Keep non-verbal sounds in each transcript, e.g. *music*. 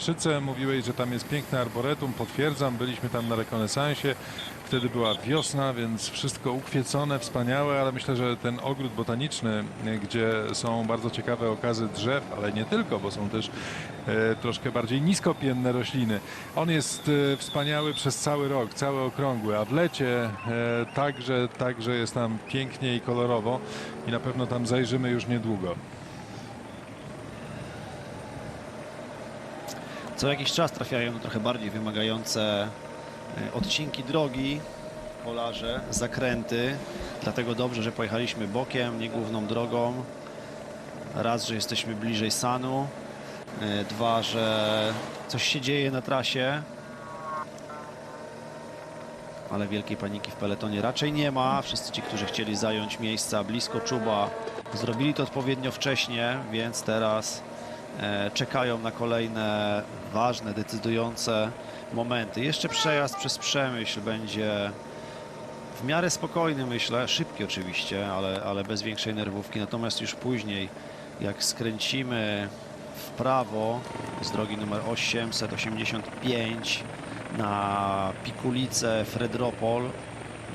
Szyce mówiłeś, że tam jest piękne arboretum, potwierdzam, byliśmy tam na rekonesansie, wtedy była wiosna, więc wszystko ukwiecone, wspaniałe, ale myślę, że ten ogród botaniczny, e, gdzie są bardzo ciekawe okazy drzew, ale nie tylko, bo są też e, troszkę bardziej niskopienne rośliny. On jest e, wspaniały przez cały rok, cały okrągły, a w lecie e, także, także jest tam pięknie i kolorowo i na pewno tam zajrzymy już niedługo. Co jakiś czas trafiają na trochę bardziej wymagające e, odcinki drogi, polarze, zakręty. Dlatego dobrze, że pojechaliśmy bokiem, nie główną drogą. Raz, że jesteśmy bliżej Sanu. E, Dwa, że coś się dzieje na trasie. Ale wielkiej paniki w peletonie raczej nie ma. Wszyscy ci, którzy chcieli zająć miejsca blisko czuba, zrobili to odpowiednio wcześnie, więc teraz czekają na kolejne ważne, decydujące momenty. Jeszcze przejazd przez Przemyśl będzie w miarę spokojny, myślę, szybki oczywiście, ale, ale bez większej nerwówki. Natomiast już później, jak skręcimy w prawo z drogi numer 885 na Pikulicę, Fredropol,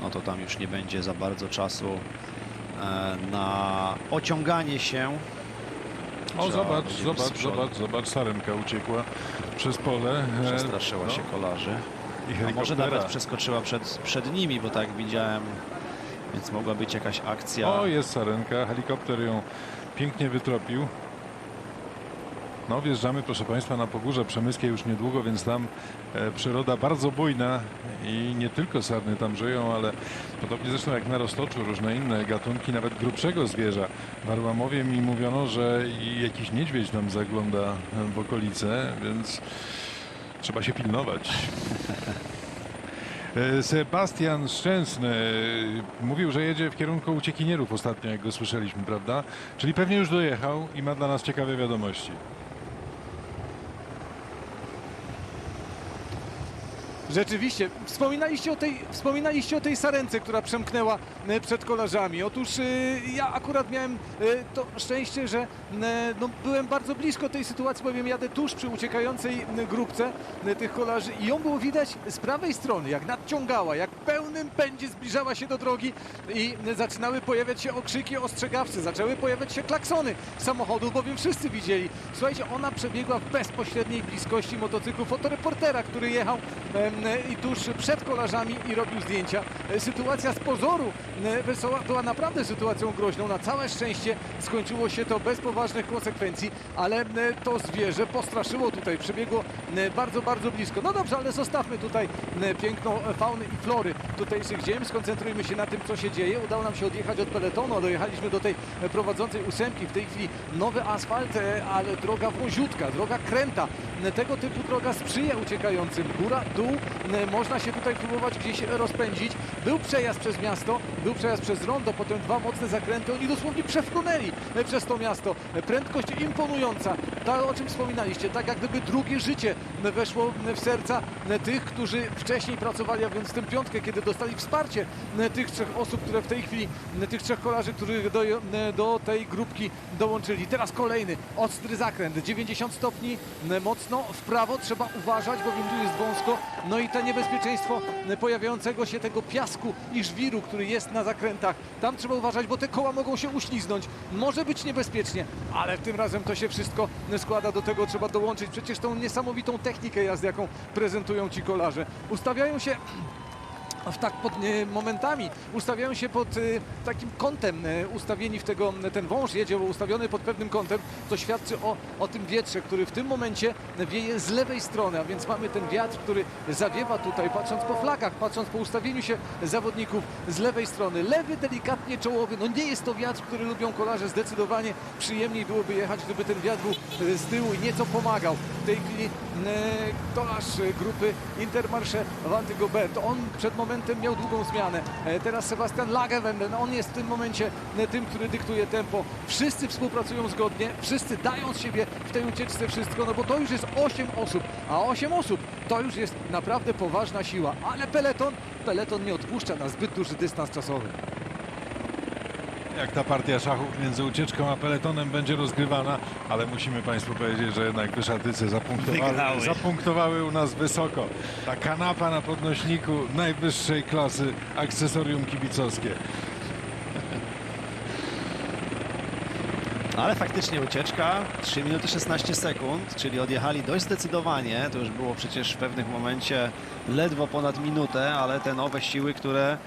no to tam już nie będzie za bardzo czasu e, na ociąganie się O, zobacz, zobacz, zobacz, zobacz, sarenka uciekła przez pole. Przestraszyła no, się kolarzy. I A może nawet przeskoczyła przed, przed nimi, bo tak widziałem, więc mogła być jakaś akcja. O, jest sarenka, helikopter ją pięknie wytropił. No, wjeżdżamy, proszę Państwa, na Pogórze Przemyskie już niedługo, więc tam e, przyroda bardzo bujna i nie tylko sarny tam żyją, ale podobnie zresztą jak na Roztoczu, różne inne gatunki, nawet grubszego zwierza. W Arłamowie mi mówiono, że jakiś niedźwiedź nam zagląda e, w okolice, więc trzeba się pilnować. *laughs* E, Sebastian Szczęsny mówił, że jedzie w kierunku uciekinierów ostatnio, jak go słyszeliśmy, prawda? Czyli pewnie już dojechał i ma dla nas ciekawe wiadomości. Rzeczywiście, wspominaliście o, tej, wspominaliście o tej sarence, która przemknęła e, przed kolarzami. Otóż e, ja akurat miałem e, to szczęście, że no, byłem bardzo blisko tej sytuacji, bowiem jadę tuż przy uciekającej grupce tych kolarzy i ją było widać z prawej strony, jak nadciągała, jak pełnym pędzie zbliżała się do drogi i zaczynały pojawiać się okrzyki ostrzegawcze, zaczęły pojawiać się klaksony samochodów, bowiem wszyscy widzieli. Słuchajcie, ona przebiegła w bezpośredniej bliskości motocyklu fotoreportera, który jechał i tuż przed kolarzami i robił zdjęcia. E, Sytuacja z pozoru e, wesoła była naprawdę sytuacją groźną. Na całe szczęście skończyło się to bez poważnych konsekwencji, ale e, to zwierzę postraszyło tutaj, przebiegło bardzo, bardzo blisko. No dobrze, ale zostawmy tutaj piękną fauny i flory tutejszych ziem. Skoncentrujmy się na tym, co się dzieje. Udało nam się odjechać od peletonu, dojechaliśmy do tej prowadzącej ósemki. W tej chwili nowy asfalt, ale droga wąziutka, droga kręta. Tego typu droga sprzyja uciekającym. Góra, dół, można się tutaj próbować gdzieś rozpędzić. Był przejazd przez miasto, był przejazd przez rondo, potem dwa mocne zakręty. Oni dosłownie przewpłynęli e, przez to miasto. E, Prędkość imponująca. To, o czym wspominaliście, tak jak gdyby drugie życie e, weszło e, w serca e, tych, którzy wcześniej pracowali, a więc w tym piątkę, kiedy dostali wsparcie e, tych trzech osób, które w tej chwili, e, tych trzech kolarzy, których do, e, do tej grupki dołączyli. Teraz kolejny ostry zakręt, 90 stopni, e, mocno w prawo, trzeba uważać, bowiem tu jest wąsko, no i to niebezpieczeństwo pojawiającego się tego piasku i żwiru, który jest na zakrętach. Tam trzeba uważać, bo te koła mogą się uśliznąć. Może być niebezpiecznie, ale tym razem to się wszystko składa do tego, trzeba dołączyć przecież tą niesamowitą technikę jazdy, jaką prezentują ci kolarze. Ustawiają się *clears throat* w tak pod e, momentami. Ustawiają się pod e, takim kątem e, ustawieni w tego, ten wąż jedzie ustawiony pod pewnym kątem, co świadczy o, o tym wietrze, który w tym momencie wieje z lewej strony, a więc mamy ten wiatr, który zawiewa tutaj, patrząc po flagach, patrząc po ustawieniu się zawodników z lewej strony. Lewy, delikatnie czołowy, no nie jest to wiatr, który lubią kolarze, zdecydowanie przyjemniej byłoby jechać, gdyby ten wiatr był z tyłu i nieco pomagał. W tej chwili kolarz grupy Intermarché Wanty Gobert, on przed momentem miał długą zmianę. E, Teraz Sebastian Lagevenden, on jest w tym momencie e, tym, który dyktuje tempo. Wszyscy współpracują zgodnie, wszyscy dają z siebie w tej ucieczce wszystko, no bo to już jest 8 osób, a 8 osób to już jest naprawdę poważna siła, ale peleton, peleton nie odpuszcza na zbyt duży dystans czasowy. Jak ta partia szachów między ucieczką a peletonem będzie rozgrywana, ale musimy Państwu powiedzieć, że jednak Wyszatycy zapunktowały, zapunktowały u nas wysoko. Ta kanapa na podnośniku najwyższej klasy akcesorium kibicowskie. Ale faktycznie ucieczka 3 minuty 16 sekund, czyli odjechali dość zdecydowanie. To już było przecież w pewnych momencie ledwo ponad minutę, ale te nowe siły, które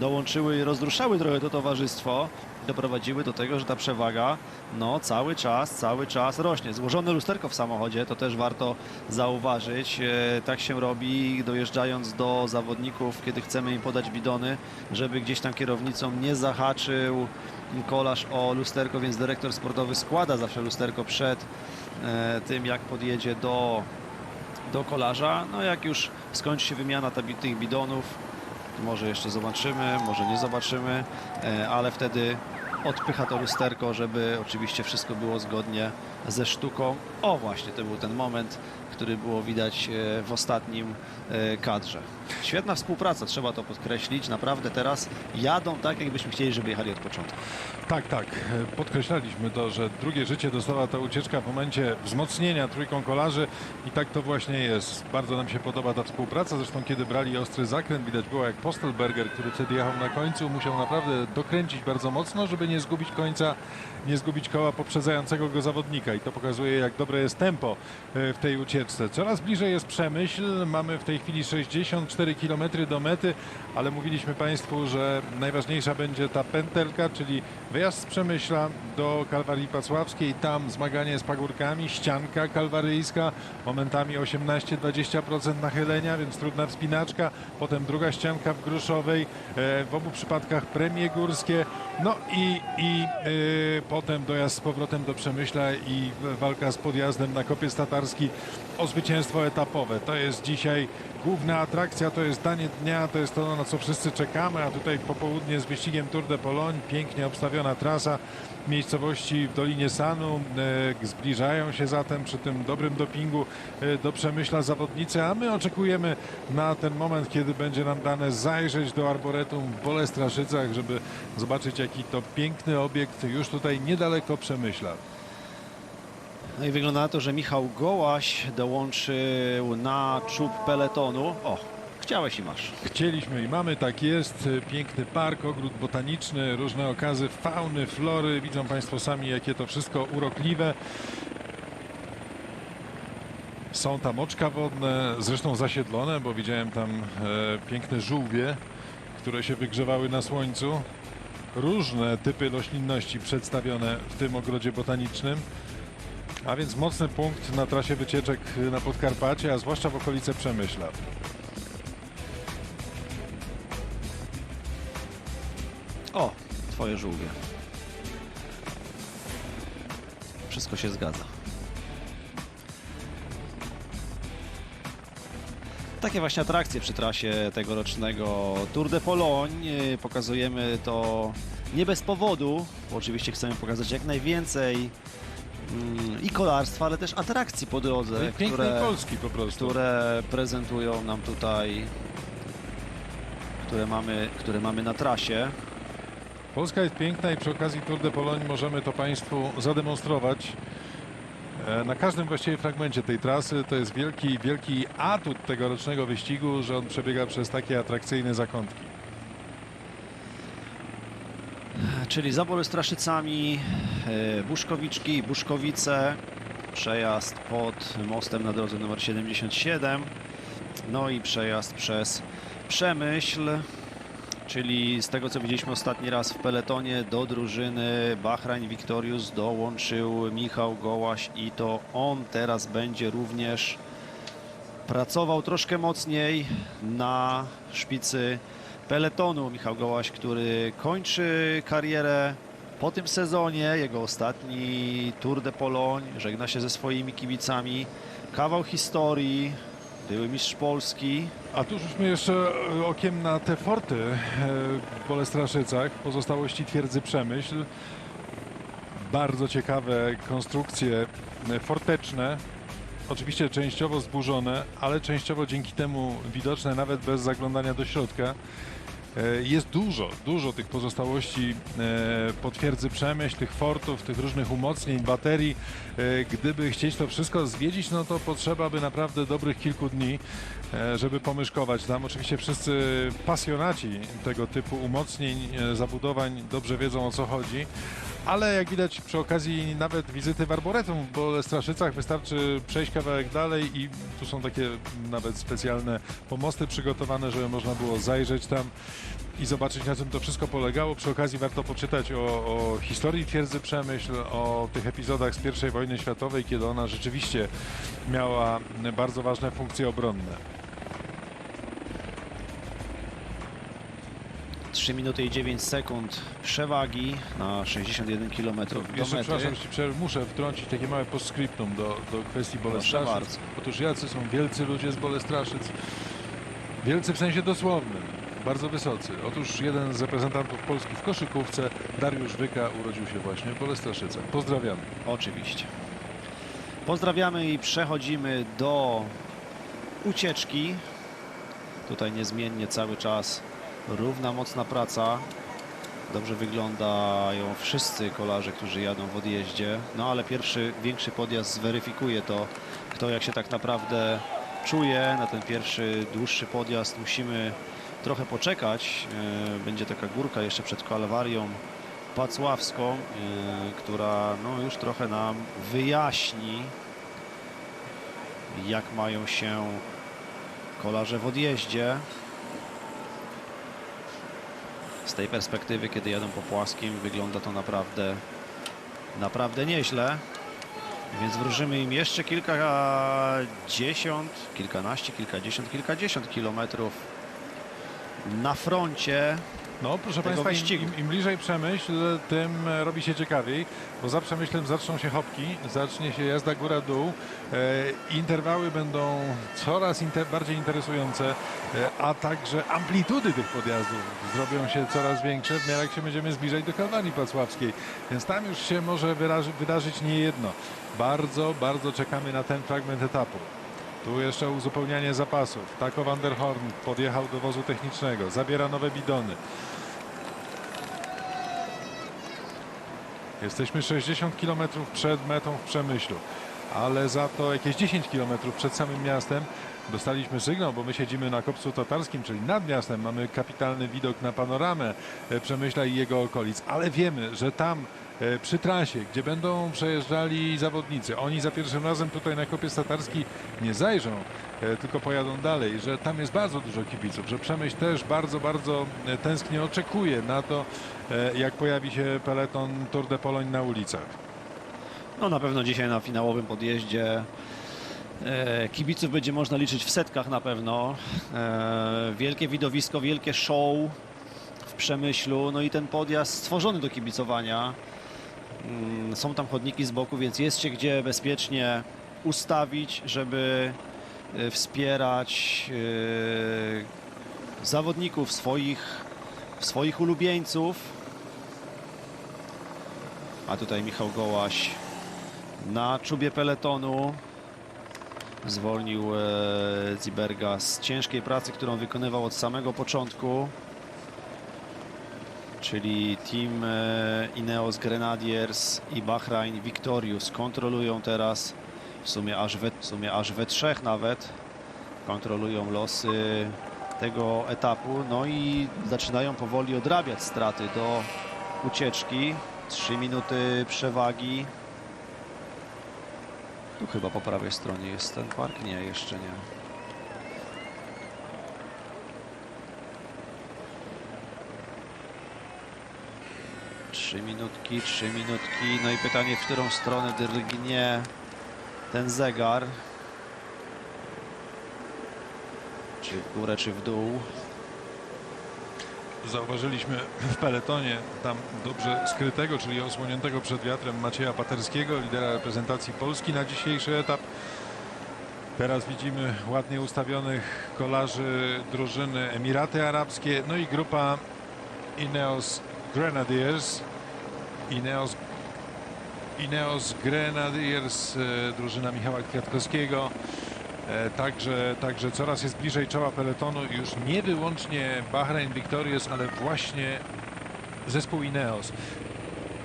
dołączyły i rozruszały trochę to towarzystwo, doprowadziły do tego, że ta przewaga no cały czas, cały czas rośnie. Złożone lusterko w samochodzie, to też warto zauważyć. E, Tak się robi dojeżdżając do zawodników, kiedy chcemy im podać bidony, żeby gdzieś tam kierownicą nie zahaczył kolarz o lusterko, więc dyrektor sportowy składa zawsze lusterko przed e, tym, jak podjedzie do, do kolarza. No jak już skończy się wymiana tych bidonów, może jeszcze zobaczymy, może nie zobaczymy, e, ale wtedy odpycha to lusterko, żeby oczywiście wszystko było zgodnie ze sztuką. O właśnie, to był ten moment, który było widać e, w ostatnim e, kadrze. Świetna współpraca, trzeba to podkreślić. Naprawdę teraz jadą tak, jakbyśmy chcieli, żeby jechali od początku. Tak, tak. Podkreślaliśmy to, że drugie życie dostała ta ucieczka w momencie wzmocnienia trójką kolarzy i tak to właśnie jest. Bardzo nam się podoba ta współpraca. Zresztą kiedy brali ostry zakręt, widać było jak Postelberger, który wtedy jechał na końcu, musiał naprawdę dokręcić bardzo mocno, żeby nie zgubić końca, nie zgubić koła poprzedzającego go zawodnika. I to pokazuje, jak dobre jest tempo e, w tej ucieczce. Coraz bliżej jest Przemyśl. Mamy w tej chwili 64 km do mety, ale mówiliśmy Państwu, że najważniejsza będzie ta pętelka, czyli wyjazd z Przemyśla do Kalwarii Pacławskiej, tam zmaganie z pagórkami, ścianka kalwaryjska, momentami 18-20% nachylenia, więc trudna wspinaczka, potem druga ścianka w Gruszowej, e, w obu przypadkach premie górskie, no i, i e, potem dojazd z powrotem do Przemyśla i walka z podjazdem na kopiec tatarski o zwycięstwo etapowe. To jest dzisiaj główna atrakcja, to jest danie dnia, to jest to, na co wszyscy czekamy, a tutaj popołudnie z wyścigiem Tour de Pologne, pięknie obstawiona trasa miejscowości w Dolinie Sanu. E, zbliżają się zatem przy tym dobrym dopingu e, do Przemyśla zawodnicy, a my oczekujemy na ten moment, kiedy będzie nam dane zajrzeć do Arboretum w Bolestraszycach, żeby zobaczyć jaki to piękny obiekt już tutaj niedaleko Przemyśla. No i wygląda na to, że Michał Gołaś dołączył na czub peletonu. O, chciałeś i masz. Chcieliśmy i mamy, tak jest. Piękny park, ogród botaniczny, różne okazy fauny, flory. Widzą Państwo sami, jakie to wszystko urokliwe. Są tam oczka wodne, zresztą zasiedlone, bo widziałem tam e, piękne żółwie, które się wygrzewały na słońcu. Różne typy roślinności przedstawione w tym ogrodzie botanicznym. A więc mocny punkt na trasie wycieczek na Podkarpacie, a zwłaszcza w okolice Przemyśla. O, twoje żółwie. Wszystko się zgadza. Takie właśnie atrakcje przy trasie tegorocznego Tour de Pologne. Pokazujemy to nie bez powodu, bo oczywiście chcemy pokazać jak najwięcej i kolarstwa, ale też atrakcji po drodze, Pięknej które, Polski po prostu. które prezentują nam tutaj, które mamy, które mamy na trasie. Polska jest piękna i przy okazji Tour de Pologne możemy to Państwu zademonstrować. E, Na każdym właściwie fragmencie tej trasy to jest wielki, wielki atut tegorocznego wyścigu, że on przebiega przez takie atrakcyjne zakątki. Czyli za Bolestraszycami, e, Buszkowiczki, Buszkowice, przejazd pod mostem na drodze numer 77, no i przejazd przez Przemyśl, czyli z tego co widzieliśmy ostatni raz w peletonie do drużyny Bahrain Victorious dołączył Michał Gołaś i to on teraz będzie również pracował troszkę mocniej na szpicy peletonu. Michał Gołaś, który kończy karierę po tym sezonie, jego ostatni Tour de Pologne, żegna się ze swoimi kibicami. Kawał historii, były mistrz Polski. A tu rzućmy jeszcze okiem na te forty e, w Bolestraszycach, pozostałości twierdzy Przemyśl. Bardzo ciekawe konstrukcje e, forteczne. Oczywiście częściowo zburzone, ale częściowo dzięki temu widoczne nawet bez zaglądania do środka. E, Jest dużo, dużo tych pozostałości e, po twierdzy Przemyśl, tych fortów, tych różnych umocnień, baterii. E, Gdyby chcieć to wszystko zwiedzić, no to potrzeba by naprawdę dobrych kilku dni, żeby pomyszkować tam. Oczywiście wszyscy pasjonaci tego typu umocnień, zabudowań dobrze wiedzą o co chodzi. Ale jak widać przy okazji nawet wizyty w Arboretum w Bolestraszycach wystarczy przejść kawałek dalej i tu są takie nawet specjalne pomosty przygotowane, żeby można było zajrzeć tam i zobaczyć na czym to wszystko polegało. Przy okazji warto poczytać o, o historii twierdzy Przemyśl, o tych epizodach z I wojny światowej, kiedy ona rzeczywiście miała bardzo ważne funkcje obronne. 3 minuty i 9 sekund przewagi na 61 km do Jeszcze mety. przepraszam, jeśli przerwę, muszę wtrącić takie małe postscriptum do, do kwestii Bolestraszyc. bardzo. Otóż jacy są wielcy ludzie z Bolestraszyc. Wielcy w sensie dosłownym, bardzo wysocy. Otóż jeden z reprezentantów Polski w koszykówce, Dariusz Wyka, urodził się właśnie w Bolestraszycach. Pozdrawiamy. Oczywiście. Pozdrawiamy i przechodzimy do ucieczki. Tutaj niezmiennie cały czas równa, mocna praca. Dobrze wyglądają wszyscy kolarze, którzy jadą w odjeździe. No ale pierwszy, większy podjazd zweryfikuje to, kto jak się tak naprawdę czuje. Na ten pierwszy, dłuższy podjazd musimy trochę poczekać. E, Będzie taka górka jeszcze przed kalwarią Pacławską, y, która no, już trochę nam wyjaśni, jak mają się kolarze w odjeździe. Z tej perspektywy, kiedy jadą po płaskim, wygląda to naprawdę, naprawdę nieźle. Więc wróżymy im jeszcze kilkadziesiąt, kilkanaście, kilkadziesiąt, kilkadziesiąt kilometrów na froncie. No, proszę Państwa, im, im, im bliżej Przemyśl, tym e, robi się ciekawiej, bo za Przemyślem zaczną się hopki, zacznie się jazda góra-dół. E, interwały będą coraz inter, bardziej interesujące, e, a także amplitudy tych podjazdów zrobią się coraz większe w miarę jak się będziemy zbliżać do Kalwarii Pacławskiej. Więc tam już się może wyraży, wydarzyć nie jedno. Bardzo, bardzo czekamy na ten fragment etapu. Tu jeszcze uzupełnianie zapasów. Tako van der Horn podjechał do wozu technicznego, zabiera nowe bidony. Jesteśmy 60 km przed metą w Przemyślu, ale za to jakieś 10 km przed samym miastem dostaliśmy sygnał, bo my siedzimy na Kopcu Tatarskim, czyli nad miastem. Mamy kapitalny widok na panoramę e, Przemyśla i jego okolic, ale wiemy, że tam e, przy trasie, gdzie będą przejeżdżali zawodnicy, oni za pierwszym razem tutaj na Kopiec Tatarski nie zajrzą, e, tylko pojadą dalej, że tam jest bardzo dużo kibiców, że Przemyśl też bardzo, bardzo tęsknie oczekuje na to, jak pojawi się peleton Tour de Pologne na ulicach. No na pewno dzisiaj na finałowym podjeździe kibiców będzie można liczyć w setkach na pewno. E, wielkie widowisko, wielkie show w Przemyślu. No i ten podjazd stworzony do kibicowania. Mm, Są tam chodniki z boku, więc jest się gdzie bezpiecznie ustawić, żeby e, wspierać e, zawodników swoich, swoich ulubieńców. A tutaj Michał Gołaś na czubie peletonu zwolnił e, Ziberga z ciężkiej pracy, którą wykonywał od samego początku. Czyli team e, Ineos Grenadiers i Bahrain Victorious kontrolują teraz w sumie aż we, w sumie aż we trzech nawet kontrolują losy tego etapu. No i zaczynają powoli odrabiać straty do ucieczki. 3 minuty przewagi. Tu chyba po prawej stronie jest ten park? Nie, jeszcze nie. Trzy minutki, trzy minutki. No i pytanie, w którą stronę drgnie ten zegar. Czy w górę, czy w dół. Zauważyliśmy w peletonie tam dobrze skrytego, czyli osłoniętego przed wiatrem Macieja Paterskiego, lidera reprezentacji Polski na dzisiejszy etap. Teraz widzimy ładnie ustawionych kolarzy drużyny Emiraty Arabskie, no i grupa Ineos Grenadiers. Ineos, Ineos Grenadiers, e, drużyna Michała Kwiatkowskiego. E, Także, także coraz jest bliżej czoła peletonu już nie wyłącznie Bahrain Victorious, ale właśnie zespół Ineos.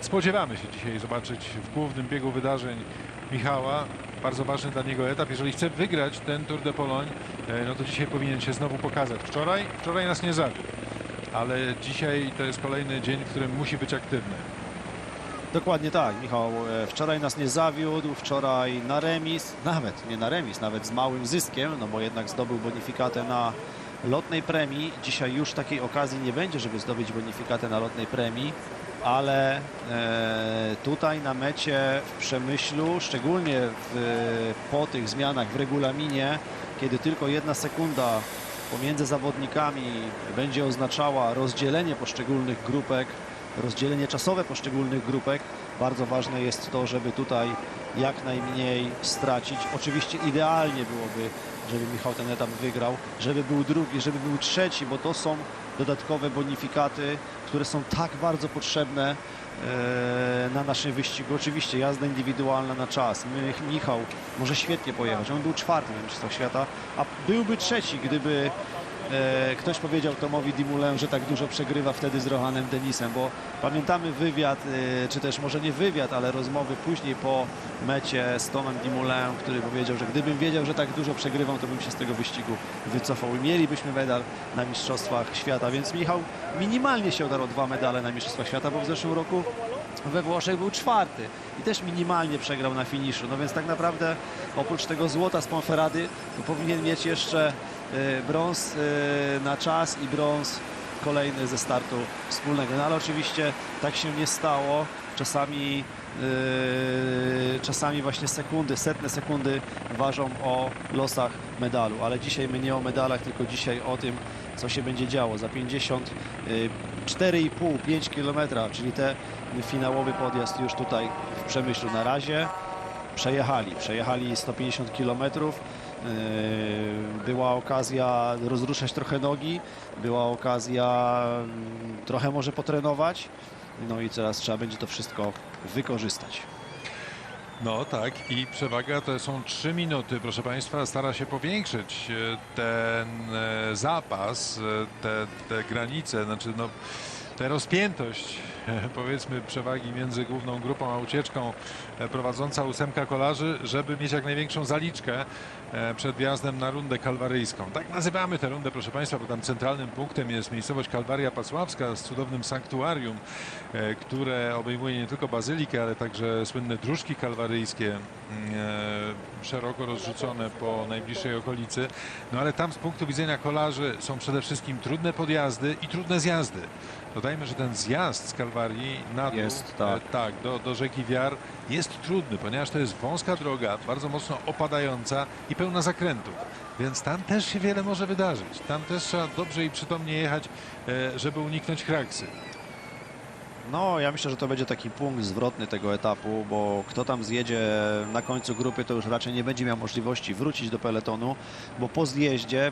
Spodziewamy się dzisiaj zobaczyć w głównym biegu wydarzeń Michała. Bardzo ważny dla niego etap. Jeżeli chce wygrać ten Tour de Pologne, e, no to dzisiaj powinien się znowu pokazać. Wczoraj, wczoraj nas nie zawiódł, ale dzisiaj to jest kolejny dzień, w którym musi być aktywny. Dokładnie tak, Michał. e, Wczoraj nas nie zawiódł, wczoraj na remis, nawet nie na remis, nawet z małym zyskiem, no bo jednak zdobył bonifikatę na lotnej premii. Dzisiaj już takiej okazji nie będzie, żeby zdobyć bonifikatę na lotnej premii, ale e, tutaj na mecie w Przemyślu, szczególnie w, po tych zmianach w regulaminie, kiedy tylko jedna sekunda pomiędzy zawodnikami będzie oznaczała rozdzielenie poszczególnych grupek, rozdzielenie czasowe poszczególnych grupek. Bardzo ważne jest to, żeby tutaj jak najmniej stracić. Oczywiście idealnie byłoby, żeby Michał ten etap wygrał, żeby był drugi, żeby był trzeci, bo to są dodatkowe bonifikaty, które są tak bardzo potrzebne e, na naszym wyścigu. Oczywiście jazda indywidualna na czas. Michał może świetnie pojechać. On był czwarty na Mistrzostwach Świata, a byłby trzeci, gdyby ktoś powiedział Tomowi Dumoulin, że tak dużo przegrywa wtedy z Rohanem Denisem, bo pamiętamy wywiad, e, czy też może nie wywiad, ale rozmowy później po mecie z Tomem Dumoulin, który powiedział, że gdybym wiedział, że tak dużo przegrywam, to bym się z tego wyścigu wycofał i mielibyśmy medal na Mistrzostwach Świata, więc Michał minimalnie się odarł o dwa medale na Mistrzostwach Świata, bo w zeszłym roku we Włoszech był czwarty i też minimalnie przegrał na finiszu. No więc tak naprawdę oprócz tego złota z Ponferrady powinien mieć jeszcze e, brąz e, na czas i brąz kolejny ze startu wspólnego. No ale oczywiście tak się nie stało. Czasami, e, czasami właśnie sekundy, setne sekundy ważą o losach medalu. Ale dzisiaj my nie o medalach, tylko dzisiaj o tym, co się będzie działo. Za 50, e, 4,5-5 km, czyli te finałowy podjazd już tutaj w Przemyślu na razie przejechali. Przejechali 150 km. Była okazja rozruszać trochę nogi, była okazja mm, trochę może potrenować. No i teraz trzeba będzie to wszystko wykorzystać. No tak i przewaga to są 3 minuty, proszę Państwa, stara się powiększyć e, ten e, zapas, e, te, te granice, znaczy no tę rozpiętość *laughs* powiedzmy przewagi między główną grupą a ucieczką e, prowadząca ósemka kolarzy, żeby mieć jak największą zaliczkę e, przed wjazdem na rundę kalwaryjską. Tak nazywamy tę rundę, proszę Państwa, bo tam centralnym punktem jest miejscowość Kalwaria Pacławska z cudownym sanktuarium, e, które obejmuje nie tylko bazylikę, ale także słynne dróżki kalwaryjskie mm, szeroko rozrzucone po najbliższej okolicy. No ale tam z punktu widzenia kolarzy są przede wszystkim trudne podjazdy i trudne zjazdy. Dodajmy, że ten zjazd z Kalwarii na dół, Jest, tak. e, tak do, do rzeki Wiar jest trudny, ponieważ to jest wąska droga, bardzo mocno opadająca i pełna zakrętów. Więc tam też się wiele może wydarzyć. Tam też trzeba dobrze i przytomnie jechać, e, żeby uniknąć kraksy. No, ja myślę, że to będzie taki punkt zwrotny tego etapu, bo kto tam zjedzie na końcu grupy, to już raczej nie będzie miał możliwości wrócić do peletonu, bo po zjeździe